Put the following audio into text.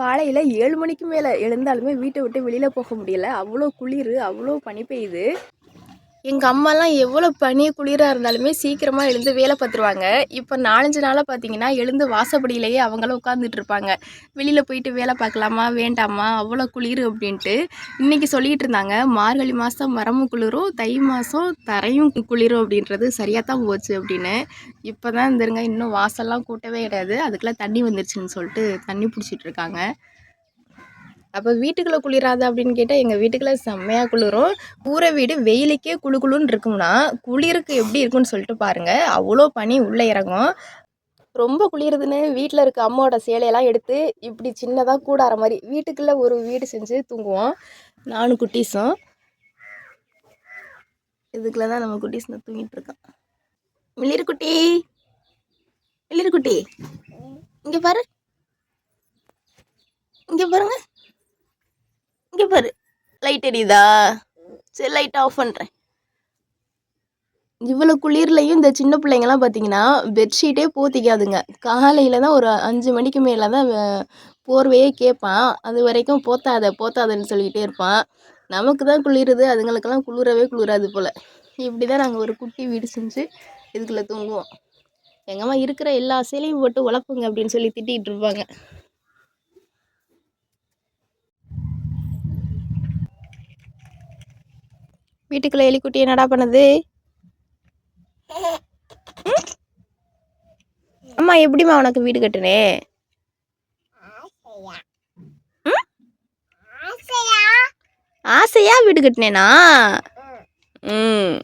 காலையில் ஏழு மணிக்கு மேலே எழுந்தாலுமே வீட்டை விட்டு வெளியில் போக முடியல. அவ்வளோ குளிர் அவ்வளோ பனி பெய்யுது. எங்கள் அம்மாலாம் எவ்வளோ பனி குளிராக இருந்தாலுமே சீக்கிரமாக எழுந்து வேலை பார்த்துருவாங்க. இப்போ நாலஞ்சு நாளாக பார்த்தீங்கன்னா எழுந்து வாசப்படியிலேயே அவங்களும் உட்காந்துட்டு இருப்பாங்க. வெளியில் போயிட்டு வேலை பார்க்கலாமா வேண்டாமா அவ்வளோ குளிர் அப்படின்ட்டு இன்றைக்கி சொல்லிகிட்டு இருந்தாங்க. மார்கழி மாதம் மரமும் குளிரும் தை மாதம் தரையும் குளிரும் அப்படின்றது சரியாக தான் போச்சு அப்படின்னு. இப்போ தான் இருந்துருங்க இன்னும் வாசல்லாம் கூட்டவே கிடையாது. அதுக்கெல்லாம் தண்ணி வந்துருச்சுன்னு சொல்லிட்டு தண்ணி பிடிச்சிட்டு இருக்காங்க. அப்போ வீட்டுக்குள்ளே குளிராது அப்படின்னு கேட்டால் எங்கள் வீட்டுக்குள்ளே செம்மையாக குளிரும். கூரை வீடு வெயிலுக்கே குளு குளுன்னு இருக்கும்னா குளிருக்கு எப்படி இருக்கும்னு சொல்லிட்டு பாருங்கள் அவ்வளோ பனி உள்ளே இறங்கும். ரொம்ப குளிருதுன்னு வீட்டில் இருக்க அம்மாவோட சேலையெல்லாம் எடுத்து இப்படி சின்னதாக கூடார மாதிரி வீட்டுக்குள்ளே ஒரு வீடு செஞ்சு தூங்குவோம். நானும் குட்டீஸும். இதுக்குள்ள தான் நம்ம குட்டீஸ் தூங்கிட்டு இருக்கோம் மிளிர்குட்டி மிளிர்குட்டி இங்கே பாரு. இங்கே பாருங்கள் இங்கே பாரு. லைட் எரியுதா சரி லைட் ஆஃப் பண்ணுறேன் இவ்வளோ குளிர்லையும் இந்த சின்ன பிள்ளைங்கலாம் பார்த்தீங்கன்னா பெட்ஷீட்டே போத்திக்காதுங்க காலையில் தான் ஒரு அஞ்சு மணிக்கு மேலே தான் போர்வையே கேட்பான். அது வரைக்கும் போத்தாத போத்தாதன்னு சொல்லிக்கிட்டே இருப்பான். நமக்கு தான் குளிருது அதுங்களுக்கெல்லாம் குளிரவே குளிராது போல். இப்படி தான் நாங்கள் ஒரு குட்டி வீடு செஞ்சு இதுக்குள்ளே தூங்குவோம். எங்கம்மா இருக்கிற எல்லா சேலையும் போட்டு உழப்புங்க அப்படின்னு சொல்லி திட்டிகிட்டு இருப்பாங்க. வீட்டுக்குள்ள எலிக்குட்டி என்னடா பண்ணுது? அம்மா எப்படிம்மா உனக்கு வீடு கட்டுனே? ஆசையா. வீடு கட்டினேனா? ம்.